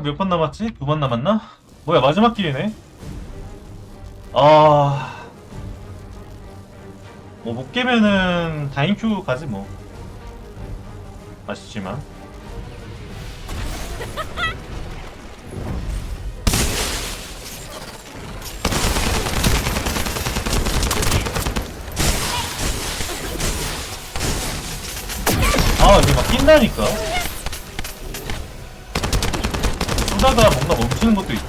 아, 몇 번 남았지? 두 번 남았나? 뭐야, 마지막 길이네? 아. 뭐, 못 깨면은 다인큐 가지 뭐. 아쉽지만. 아, 이게 막 낀다니까. 쏘다가 뭔가 멈추는 것도 있고.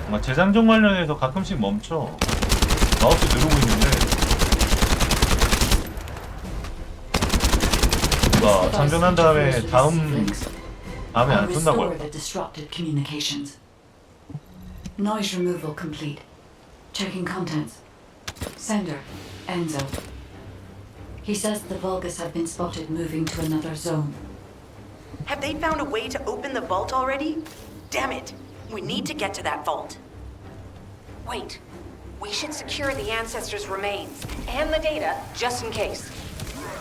뭔가 재장전 관련해서 가끔씩 멈춰. 마우스 누르고 있는데. 뭔가 장전한 다음에 다음 다음에 안 restore 할까? Noise removal complete. Checking contents. Sender, Enzo. He says the Vulgus have been spotted moving to another zone. Have they found a way to open the vault already? Damn it! We need to get to that vault. Wait. We should secure the ancestors' remains and the data just in case.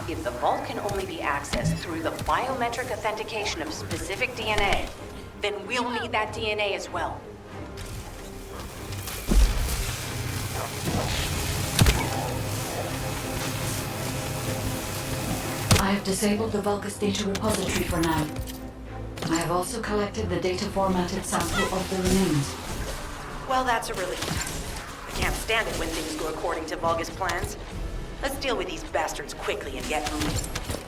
If the vault can only be accessed through the biometric authentication of specific DNA, then we'll need that DNA as well. I have disabled the Vulgus data repository for now. I have also collected the data formatted sample of the remains. Well, that's a relief. I can't stand it when things go according to Vulgus plans. Let's deal with these bastards quickly and get moving.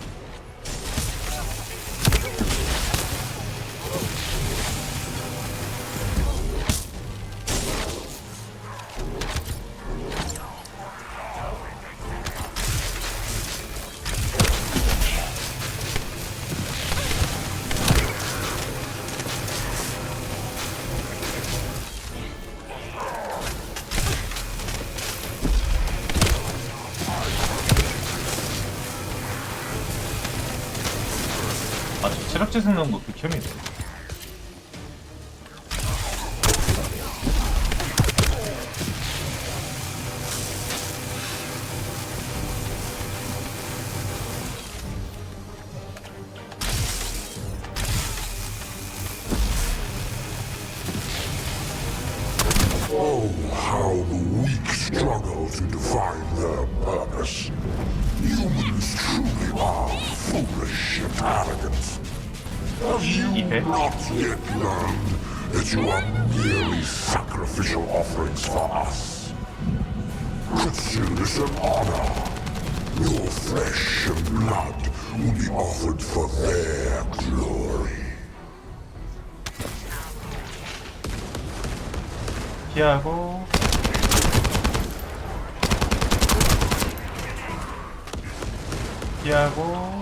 아, 저 체력 재생 넣은 거 극혐이네. Oh, how the weak struggle to define their purpose. Humans truly are foolish and arrogant. Have you Okay. not yet learned that you are merely sacrificial offerings for us? Consider this an honor. Your flesh and blood will be offered for their glory. 피하고. 피하고.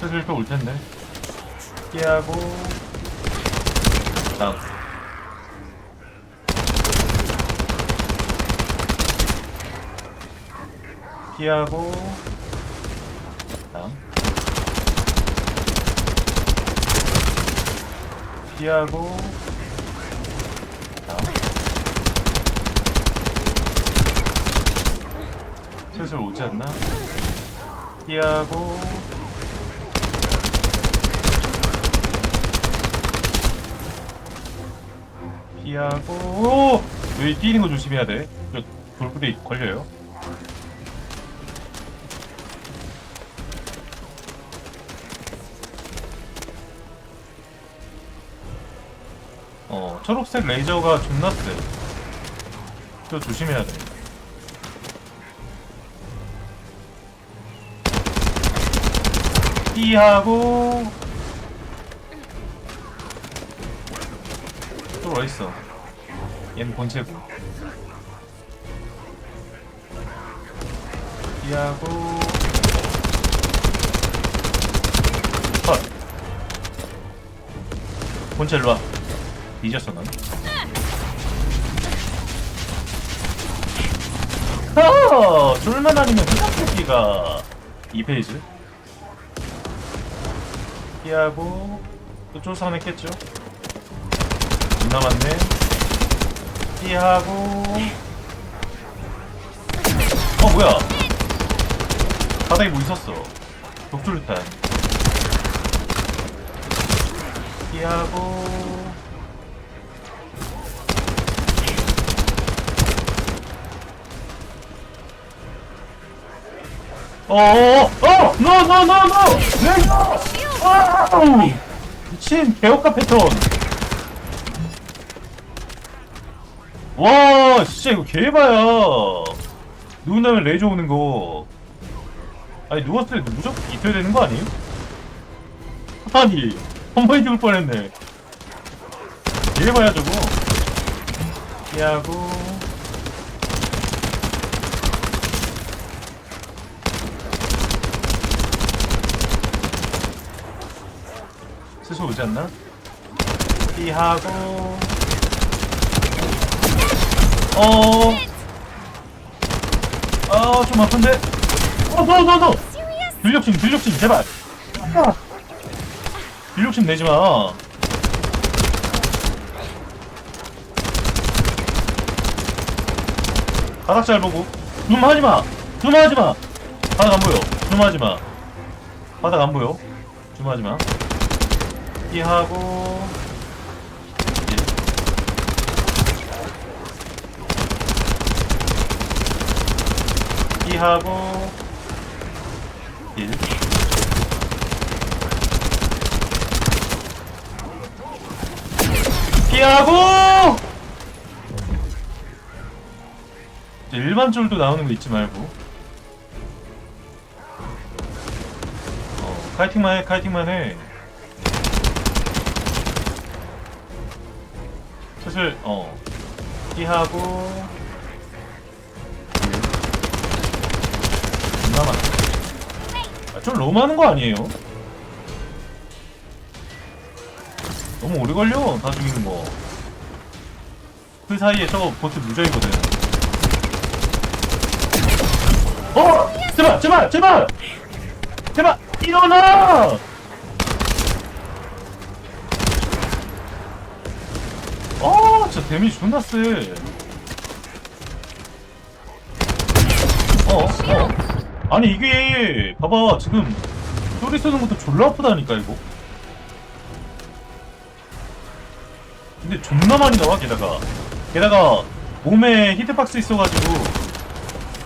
슬슬 또 올 텐데. 피하고. 다음. 피하고. 다음. 피하고. 다음. 슬슬 오지 않나? 피하고. 피하고. 오! 여기 뛰는 거 조심해야 돼. 저 돌부대 걸려요. 어, 초록색 레이저가 존나 세. 저 조심해야 돼. 피하고 또 어딨어? 얘는 본체고. 피하고 컷. 본체 일로 와. 뒤졌어 넌. 어, 쫄만 아니면 후각새끼가 2페이지 피하고 또 쫄사냈겠죠 안 남았네 피하고 뭐야? 바닥에 뭐 있었어? 독수류탄. 피하고. 어어어! 어! 노! 노! 노! 노! 왜 노! 아우! 미친 개업가 패턴! 와 진짜 이거 개봐야 누군다면 레이저 오는 거. 아니 누웠을 때 무조건 있어야 되는 거 아니에요? 아니 한 번에 죽을 뻔했네. 개봐야 저거. 피하고. 슬슬 오지 않나? 피하고 어. 아, 좀 아픈데? 어, 너, 너, 너! 근력심, 근력심, 제발! 아. 근력심 내지 마. 바닥 잘 보고. 줌 하지 마! 줌 하지 마! 바닥 안 보여. 줌 하지 마. 바닥 안 보여. 줌 하지 마. 이 하고. 하고. 1 피하고! 이제 일반 줄도 나오는 거 잊지 말고. 어, 카이팅만 해 카이팅만 해. 슬슬 어 피하고 좀 너무 하는 거 아니에요? 너무 오래 걸려, 다 죽이는 거. 그 사이에 저거 보트 무적이거든. 어! 제발, 제발, 제발! 제발! 일어나! 어, 진짜 데미지 존나 세. 어, 어. 아니 이게 봐봐 지금 소리 쓰는 것도 졸라 아프다니까 이거. 근데 존나 많이 나와 게다가. 게다가 몸에 히트박스 있어가지고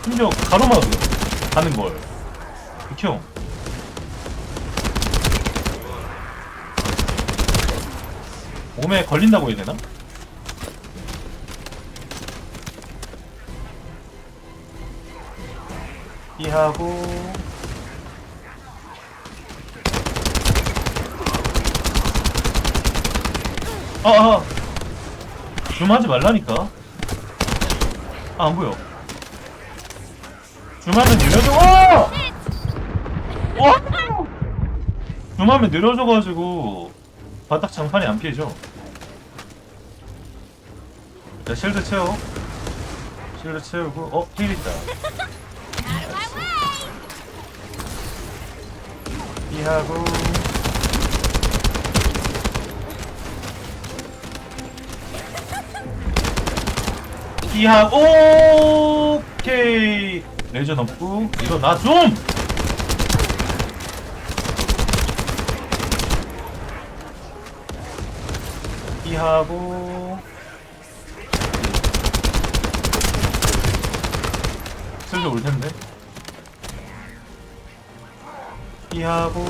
심지어 가로막을 하는 걸. 극혐 몸에 걸린다고 해야 되나? 피하고. 아아. 좀 하지 말라니까. 아 안보여. 좀 하면 느려져 와! 와! 좀 하면 느려져가지고 바닥 장판이 안 피해져. 자 실드 채워. 실드 채우고. 어? 힐 있다 피하고. 피하고. 오케이. 레이저 넘고 일어나 좀! 피하고. 슬슬 올 텐데 피하고.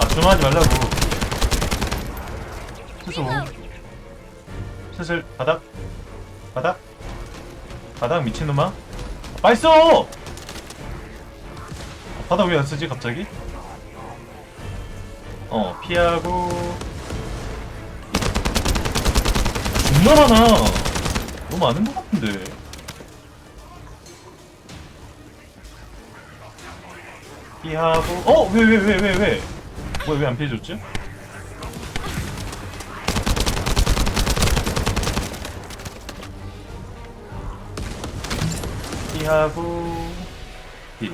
아 좀하지 말라고. 슬슬 오 슬슬 바닥? 바닥? 바닥 미친놈아! 아, 바닥 왜 안 쓰지 갑자기? 어 피하고. 존나 많아. 너무 많은 것 같은데 피하고 어? 왜 왜 왜 왜 왜? 뭐야 왜안 피해줬지? 피하고 힐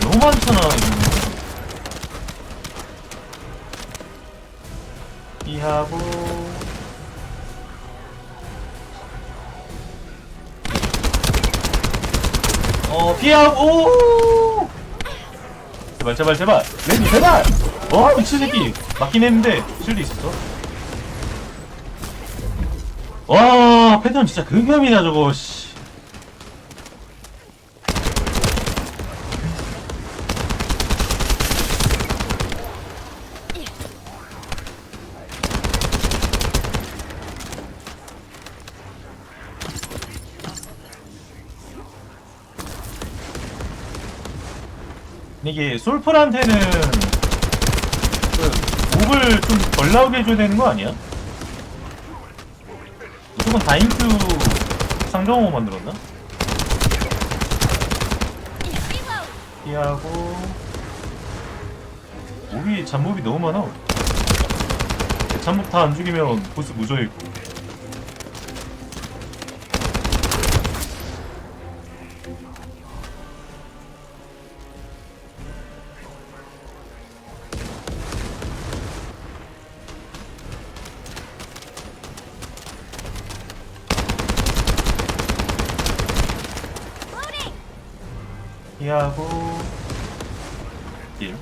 너무 많잖아. 피하고 피하고 오! 제발 제발 제발. 레디 제발! 와 미친 새끼. 맞긴 했는데 실드 있었어. 와 패턴 진짜 극혐이다 저거 씨 이게 솔플한테는 그 몹을 좀 덜 나오게 해줘야 되는 거 아니야? 무조건 다인큐 상정호 만들었나? 피하고 몹이 잡몹이 너무 많아 잡몹 다 안 죽이면 보스 무저이고 피하고. 딜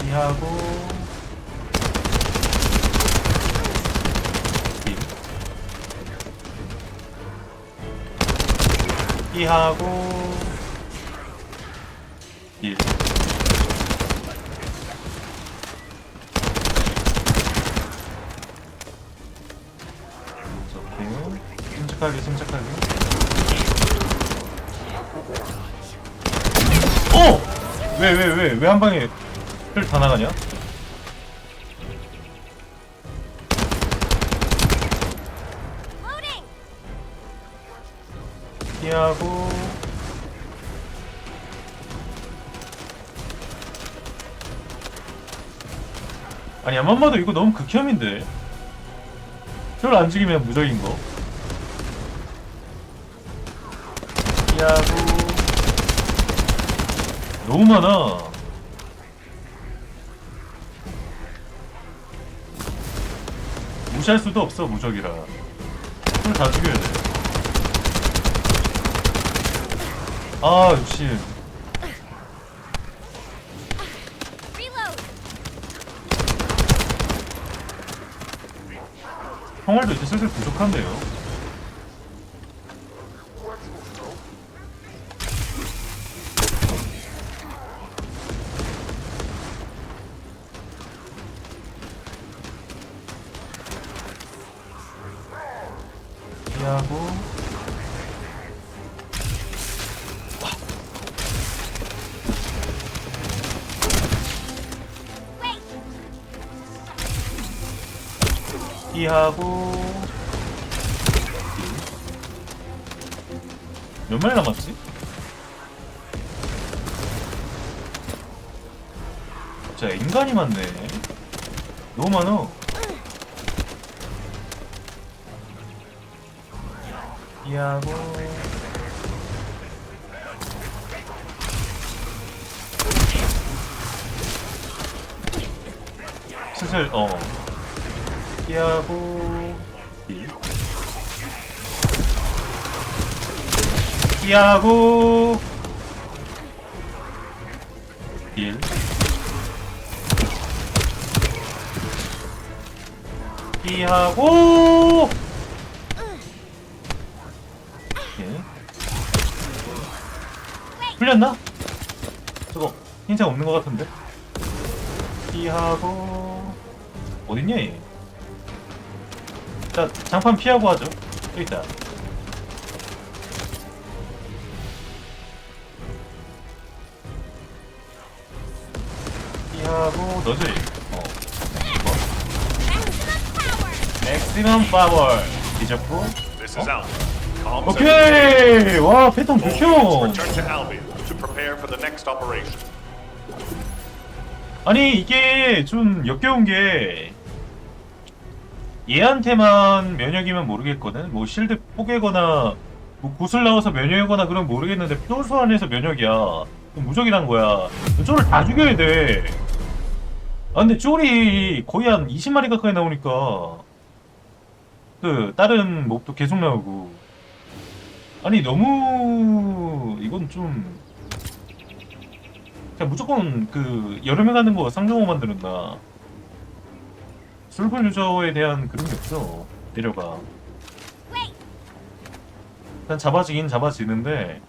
피하고. 딜 피하고. 딜 침착하게, 침착하게. 어! 왜, 왜, 왜, 왜 한 방에 혈다 나가냐? 피하고. 아니, 안만 봐도 이거 너무 극혐인데. 혈안 죽이면 무적인 거. 피하고. 너무 많아. 무시할 수도 없어 무적이라. 혈다 죽여야 돼. 아 역시. 형월도 이제 슬슬 부족한데요. 피하고 몇 마리 남았지? 자 인간이 많네. 너무 많어 피하고 슬슬 어 피하고 딜 피하고 딜 피하고 오케이. 풀렸나? 저거 흰색 없는 것 같은데? 피하고 어딨냐 얘 자, 장판 피하고 하죠. 여기 있다. 피하고 너지. 어. 뭐? 맥시멈 파워. 뒤졌고. This is Alpha. Calm 오케이. 와 패턴 All units 좋죠. return to Albion to prepare for the next operation. 아니 이게 좀 역겨운 게 얘한테만 면역이면 모르겠거든. 뭐 실드 포개거나 뭐 구슬 나와서 면역이거나 그럼 모르겠는데 표 소환해서 면역이야. 무적이란 거야. 쫄을 다 죽여야 돼. 아 근데 쫄이 거의 한 20마리 가까이 나오니까 그 다른 몹도 계속 나오고 아니 너무 이건 좀 그냥 무조건 그 여름에 가는 거 상정호 만드는다. 술분 유저에 대한 그런 게 없어. 내려가. 일단 잡아지긴 잡아지는데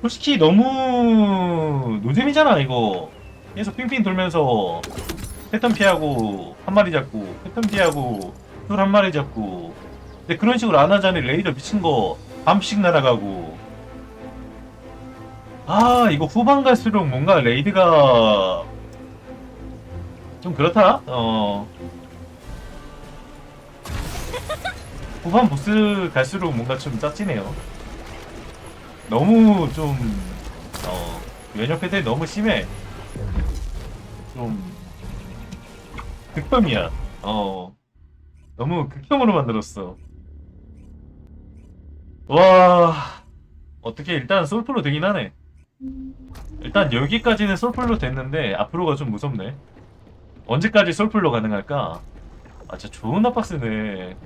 솔직히 너무 노잼이잖아 이거. 계속 삥삥 돌면서 패턴 피하고 한 마리 잡고 패턴 피하고 술한 마리 잡고 근데 그런 식으로 안 하자니 레이더 미친 거 밤씩 날아가고 아 이거 후반 갈수록 뭔가 레이드가 좀 그렇다. 어. 후반 보스 갈수록 뭔가 좀 짜치네요. 너무 좀 어 면역 패턴이 너무 심해. 좀 극혐이야. 어. 너무 극혐으로 만들었어. 와. 어떻게 일단 솔프로 되긴 하네. 일단 여기까지는 솔플로 됐는데 앞으로가 좀 무섭네. 언제까지 솔플로 가능할까? 아 진짜 존나 빡세네.